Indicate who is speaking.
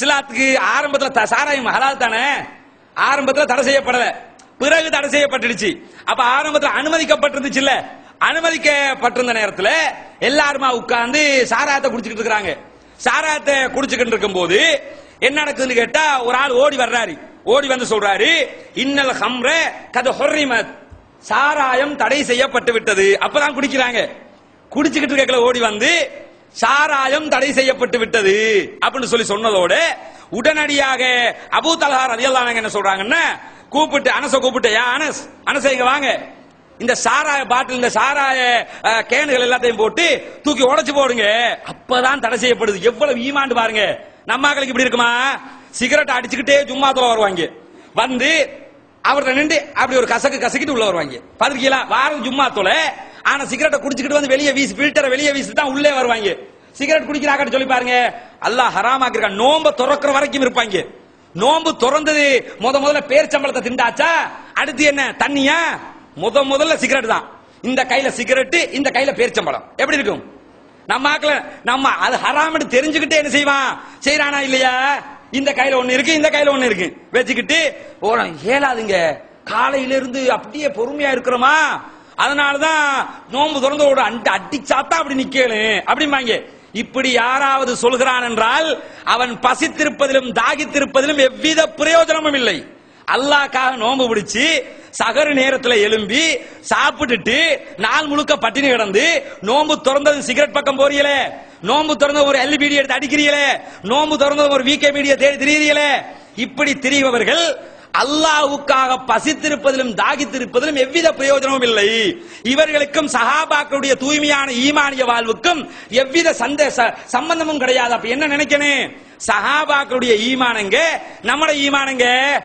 Speaker 1: இஸ்லாத்துக்கு ஆரம்பத்தில் த- சாராயம் ஹலால் தானே? ஆரம்பத்தில் தடை செய்யப்படல. பிறகு தடை செய்யப்பட்டுடுச்சு. அப்ப ஆரம்பத்தில் அனுமதிக்கப்பட்டிருந்துச்சு இல்ல அனுமதிக்கப்பட்டிருந்த நேரத்தில் எல்லாருமா உட்கார்ந்து சாராயத்தை குடிச்சுக்கிட்டு இருக்கிறாங்க. சாராயத்தை குடிச்சுக்கிட்டு இருக்கும்போது என்ன நடக்குதுன்னு கேட்டா ஒரு ஆள் ஓடி வர்றாரு. ஓடி வந்து சொல்றாரு இன்னல் ஹம்ர கத ஹொர்ரிமத். சாராயம் தடை செய்யப்பட்டு விட்டது அப்பதான் குடிக்கிறாங்க. குடிச்சுக்கிட்டு இருக்கல ஓடி வந்து சாராயம் தடை செய்யப்பட்டு விட்டது அப்படின்னு சொல்லி சொன்னதோடு உடனடியாக அபூ தலஹார் ரலியல்லாஹு என்ன சொல்றாங்கன்னா கூப்பிட்டு அனச கூப்பிட்டு ஏன் அனஸ் அனச இங்க வாங்க. இந்த சாராய பாட்டில் இந்த சாராய கேனுகள் எல்லாத்தையும் போட்டு தூக்கி உடைச்சு போடுங்க. அப்பதான் தடை செய்யப்படுது. எவ்வளவு ஈமாண்டு பாருங்க. நம்ம இப்படி இருக்குமா? சிகரெட் அடிச்சுக்கிட்டே சும்மா தொலை வருவாங்க. வந்து அவர்கிட்ட நின்று அப்படி ஒரு கசக்கு கசக்கிட்டு உள்ள வருவாங்க. பாத்திருக்கீங்களா வாரம் சும்மா தொலை ஆனா சிகரெட்டை குடிச்சுக்கிட்டு வந்து வெளியே வீசி ஃபில்டரை வெளியே வீசி தான் உள்ளே வருவாங்க. சிகரெட் குடிக்கிறாங்கன்னு சொல்லி பாருங்க. அல்லாஹ் ஹராமாக்கிற நோம்ப துறக்கிற வரைக்கும் இருப்பாங்க. நோம்பு திறந்தது முத முதல்ல பேர்ச்சம்பளத்தை திண்டாச்சா? அடுத்து என்ன? தண்ணியா? முத முதல்ல சிகரெட் தான். இந்த கையில சிகரெட் இந்த கையில பேரிச்சம்பழம் எப்படி இருக்கும்? நம்ம ஆக்கல நம்ம அது ஹராம்னு தெரிஞ்சுக்கிட்டே என்ன செய்வான்? செய்யறானா இல்லையா? இந்த கையில ஒண்ணு இருக்கு இந்த கையில ஒண்ணு இருக்கு. வச்சுக்கிட்டு ஓரம் ஏலாதுங்க காலையில இருந்து அப்படியே பொறுமையா இருக்கிறோமா? அதனாலதான் நோம்பு திறந்து ஒரு அண்ட அடிச்சாத்தா அப்படி நிக்கலு அப்படிம்பாங்க. இப்படி யாராவது சொல்கிறான் என்றால் அவன் பசித்திருப்பதிலும் தாகித்திருப்பதிலும் எவ்வித பிரயோஜனமும் இல்லை. அல்லாக்காக நோன்பு பிடிச்சு சகரு நேரத்துல எழும்பி சாப்பிட்டுட்டு நாள் முழுக்க பட்டினி கிடந்து நோன்பு திறந்தது சிகரெட் பக்கம் போறீங்களே? நோன்பு திறந்த ஒரு எல்பிடி எடுத்து அடிக்கிறீங்களே? நோன்பு திறந்த ஒரு வீக்கே மீடியா தேடி திரியுறீங்களே? இப்படி திரிபவர்கள் அல்லாஹ்வுக்காக பசித்திருப்பதிலும் தாகித்திருப்பதிலும் எவ்வித பிரயோஜனமும் இல்லை. இவர்களுக்கும் சஹாபாக்களுடைய தூய்மையான ஈமானிய வாழ்வுக்கும் எவ்வித சந்தேச ச- சம்பந்தமும் கிடையாது. அப்ப என்ன நினைக்கணும்? சஹாபாக்களுடைய ஈமானங்க நம்மளோட ஈமானங்க